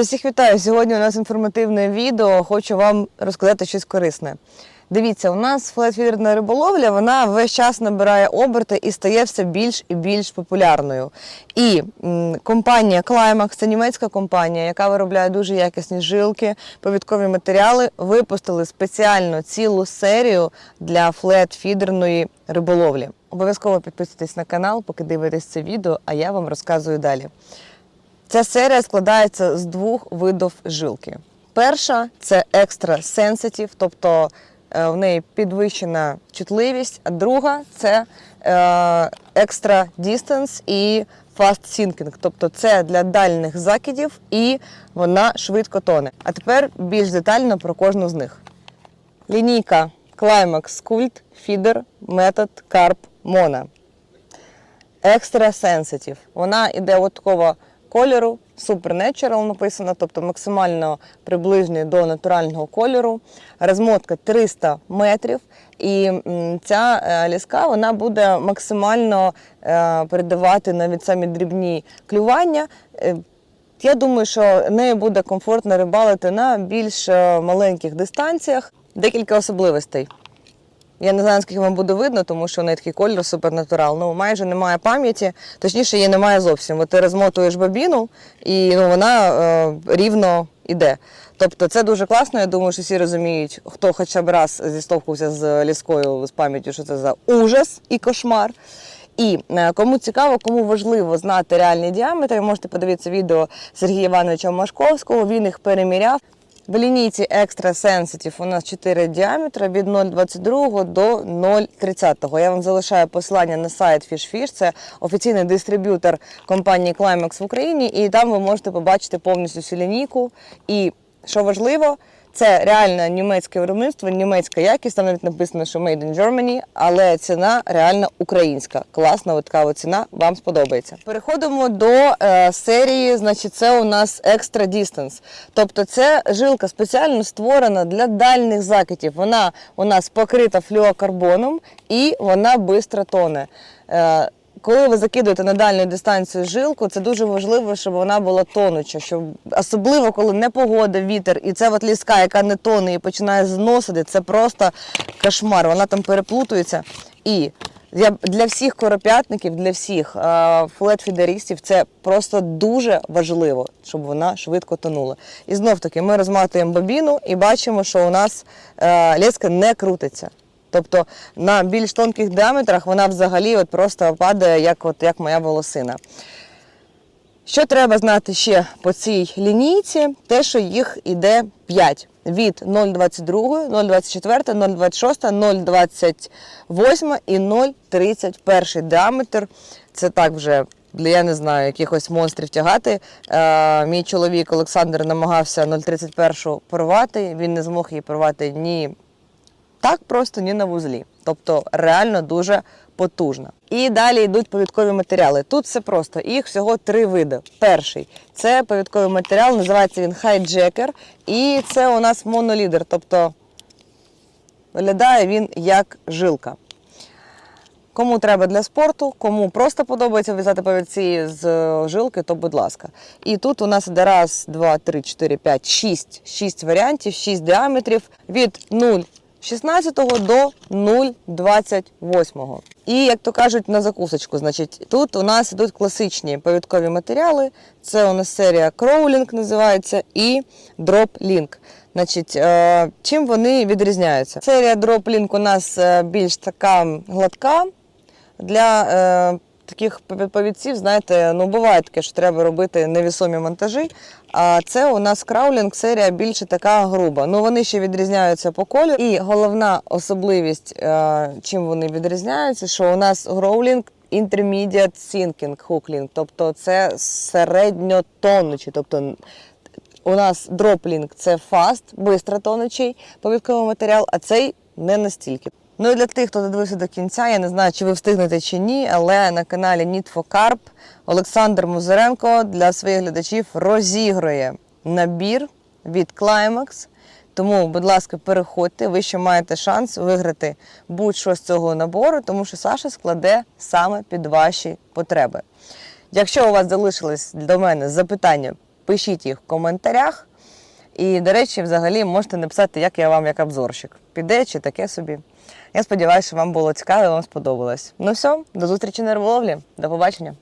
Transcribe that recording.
Всіх вітаю! Сьогодні у нас інформативне відео. Хочу вам розказати щось корисне. Дивіться, у нас флетфідерна риболовля, вона весь час набирає оберти і стає все більш і більш популярною. І м, компанія Climax, це німецька компанія, яка виробляє дуже якісні жилки, повідкові матеріали, випустили спеціально цілу серію для флетфідерної риболовлі. Обов'язково підписуйтесь на канал, поки дивитесь це відео, а я вам розказую далі. Ця серія складається з двох видів жилки. Перша це екстра sensitive, тобто е, в неї підвищена чутливість, а друга це екстра distance і fast sinking, тобто це для дальних закидів і вона швидко тоне. А тепер більш детально про кожну з них. Лінійка Climax Cult Feeder Method Carp Mono. Extra Sensitive. Вона іде от такого кольору, Supernatural написано, тобто максимально приближений до натурального кольору. Розмотка 300 метрів. І ця е, ліска вона буде максимально е, передавати навіть самі дрібні клювання. Е, я думаю, що нею буде комфортно рибалити на більш маленьких дистанціях. Декілька особливостей. Я не знаю, наскільки вам буде видно, тому що неї такий кольор супернатурал. Ну, майже немає пам'яті, точніше, її немає зовсім. От ти розмотуєш бобіну, і ну, вона е, рівно йде. Тобто це дуже класно. Я думаю, що всі розуміють, хто хоча б раз зіштовхувався з ліскою з пам'яттю, що це за ужас і кошмар. І е, кому цікаво, кому важливо знати реальні діаметри, можете подивитися відео Сергія Івановича Машковського. Він їх переміряв. В лінійці Extra Sensitive у нас 4 діаметри від 0,22 до 0,30. Я вам залишаю посилання на сайт FishFish. Це офіційний дистриб'ютор компанії Climax в Україні, і там ви можете побачити повністю всю лінійку. І що важливо, це реальне німецьке виробництво, німецька якість. Там навіть написано, що Made in Germany, але ціна реально українська. Класна от ціна, вам сподобається. Переходимо до е, серії. Значить, це у нас Extra Distance. Тобто, це жилка спеціально створена для дальних закидів. Вона у нас покрита флюокарбоном і вона швидко тоне. Е, коли ви закидуєте на дальню дистанцію жилку, це дуже важливо, щоб вона була тонуча. Щоб особливо коли непогода, вітер, і це от ліска, яка не тоне і починає зносити, це просто кошмар. Вона там переплутується. І я для всіх коропятників, для всіх флетфідерістів це просто дуже важливо, щоб вона швидко тонула. І знов таки ми розматуємо бобіну і бачимо, що у нас е, леска не крутиться. Тобто на більш тонких діаметрах вона взагалі от просто падає, як, от, як моя волосина. Що треба знати ще по цій лінійці? Те, що їх іде 5. Від 0,22, 0,24, 0,26, 0,28 і 0,31 діаметр. Це так вже я не знаю, якихось монстрів тягати. Е, мій чоловік Олександр намагався 0,31 порвати. Він не змог її порвати ні так просто ні на вузлі. Тобто реально дуже потужна. І далі йдуть повідкові матеріали. Тут все просто, їх всього три види. Перший це повідковий матеріал, називається він хайджекер, і це у нас монолідер, тобто виглядає він як жилка. Кому треба для спорту, кому просто подобається в'язати повідці з жилки, то будь ласка. І тут у нас іде раз, два, три, чотири, п'ять, шість. Шість варіантів, шість діаметрів від 0,16 до 0,28. І як то кажуть, на закусочку, значить, тут у нас ідуть класичні повідкові матеріали. Це у нас серія Crawling називається і Link. Значить, е, чим вони відрізняються? Серія Link у нас е, більш така гладка. Для е, таких повідців, знаєте, ну буває таке, що треба робити невісомі монтажі. А це у нас краулінг серія більше така груба. Ну вони ще відрізняються по кольору. І головна особливість, е, чим вони відрізняються, що у нас гроулінг Intermediate Sinking Hooklink, тобто це середньотонучий. Тобто у нас дроплінг це фаст, бистро тонучий повідковий матеріал, а цей не настільки. Ну і для тих, хто додивився до кінця, я не знаю, чи ви встигнете чи ні, але на каналі Need for Carp Олександр Музаренко для своїх глядачів розігрує набір від Climax. Тому, будь ласка, переходьте, ви ще маєте шанс виграти будь-що з цього набору, тому що Саша складе саме під ваші потреби. Якщо у вас залишились до мене запитання, пишіть їх в коментарях. І, до речі, взагалі можете написати, як я вам як обзорщик. Піде чи таке собі. Я сподіваюся, що вам було цікаво і вам сподобалось. Ну все, до зустрічі на риболовлі. До побачення.